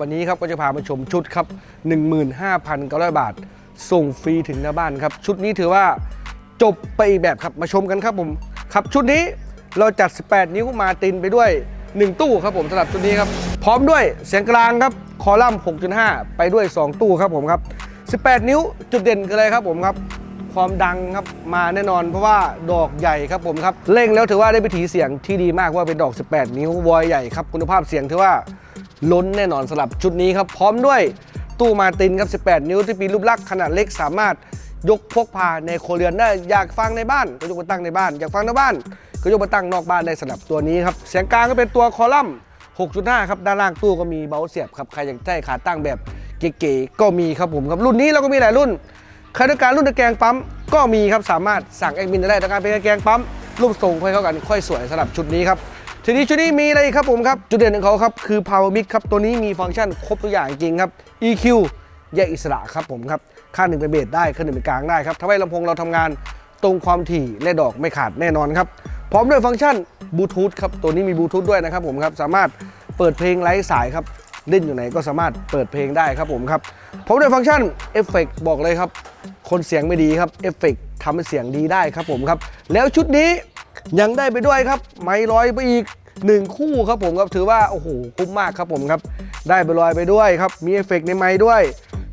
วันนี้ครับก็จะพามาชมชุดครับ 15,900 บาท ส่งฟรีถึงหน้าบ้านครับ ชุดนี้ถือว่าจบไปอีกแบบครับมาชมกันครับผมครับชุดนี้เราจัด 18 นิ้วมาตินไปด้วย 1 ตู้ครับผมสำหรับชุดนี้ครับ พร้อมด้วยเสียงกลางครับคอลัมน์ 6.5 ไปด้วย 2 ตู้ครับผมครับ 18 นิ้วจุดเด่นคืออะไรครับผมครับความดังครับมาแน่นอนเพราะว่าดอกใหญ่ครับผมครับเล่งแล้วถือว่าได้วิถีเสียงที่ดีมากว่าเป็นดอก 18 นิ้ววอยใหญ่ครับคุณภาพเสียงถือว่า ล้นแน่นอนสำหรับชุดนี้ครับ พร้อมด้วยตู้มาตินครับ 18 นิ้วที่มีรูปลักษณ์ขนาดเล็กสามารถยกพกพาในโคเรือนได้อยากฟังในบ้านก็ยกมาตั้งในบ้าน อยากฟังในบ้าน ก็ยกมาตั้งนอกบ้านได้สำหรับตัวนี้ครับเสียงกลางก็เป็นตัวคอลัมน์ 6.5 ครับ ด้านล่างตู้ก็มีเบาเสียบครับ ใครอยากได้ขาตั้งแบบเก๋ๆก็มีครับผมครับ รุ่นนี้เราก็มีหลายรุ่นใครต้องการรุ่นตะแกรงปั๊มก็มีครับสามารถสั่งแอดมินได้ต้องการเป็นตะแกรงปั๊มรูปทรงค่อยเข้ากันค่อยสวยสำหรับชุดนี้ครับ ทีนี้ชุดนี้มีอะไรครับผมครับ จุดเด่นของเขาครับ คือ power mix ครับ ตัวนี้มีฟังก์ชันครบทุกอย่างจริงครับ EQ แยกอิสระครับผมครับข้างหนึ่งเป็นเบสได้ข้างหนึ่งเป็นกลางได้ครับทำให้ลำโพงเราทำงานตรงความถี่และดอกไม่ขาดแน่นอนครับ พร้อมด้วยฟังก์ชันบลูทูธครับ ตัวนี้มีบลูทูธด้วยนะครับผมครับ สามารถเปิดเพลงไร้สายครับเล่นอยู่ไหนก็สามารถเปิดเพลงได้ครับผมครับพร้อมด้วยฟังก์ชันเอฟเฟกบอกเลยครับ คนเสียงไม่ดีครับเอฟเฟกทำให้เสียงดีได้ครับผมครับ แล้วชุดนี้ยังได้ไปด้วยครับ ไม้ลอยไปอีก 1 คู่ครับผมครับถือว่าโอ้โหคุ้มมากครับผมครับ ได้ไปลอยไปด้วยครับ มีเอฟเฟกในไม้ด้วย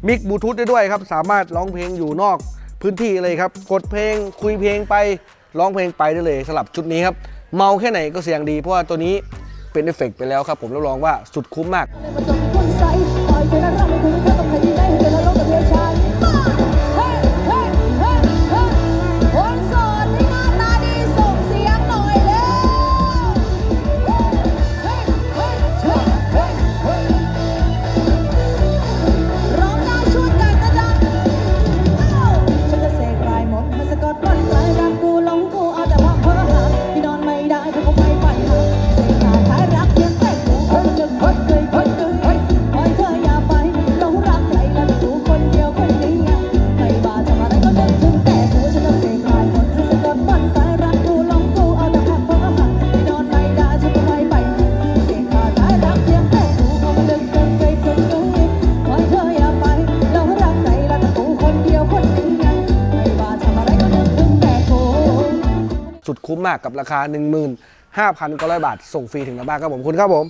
มิกบลูทูธได้ด้วยครับ สามารถร้องเพลงอยู่นอกพื้นที่เลยครับ กดเพลงคุยเพลงไปร้องเพลงไปได้เลยสำหรับชุดนี้ครับ เมาแค่ไหนก็เสียงดีเพราะว่าตัวนี้เป็นเอฟเฟกต์ไปแล้วครับผมรับรองว่าสุดคุ้มมาก คุ้มมากกับราคา 15,900 บาท ส่งฟรีถึงหน้าบ้านครับผมคุณครับผม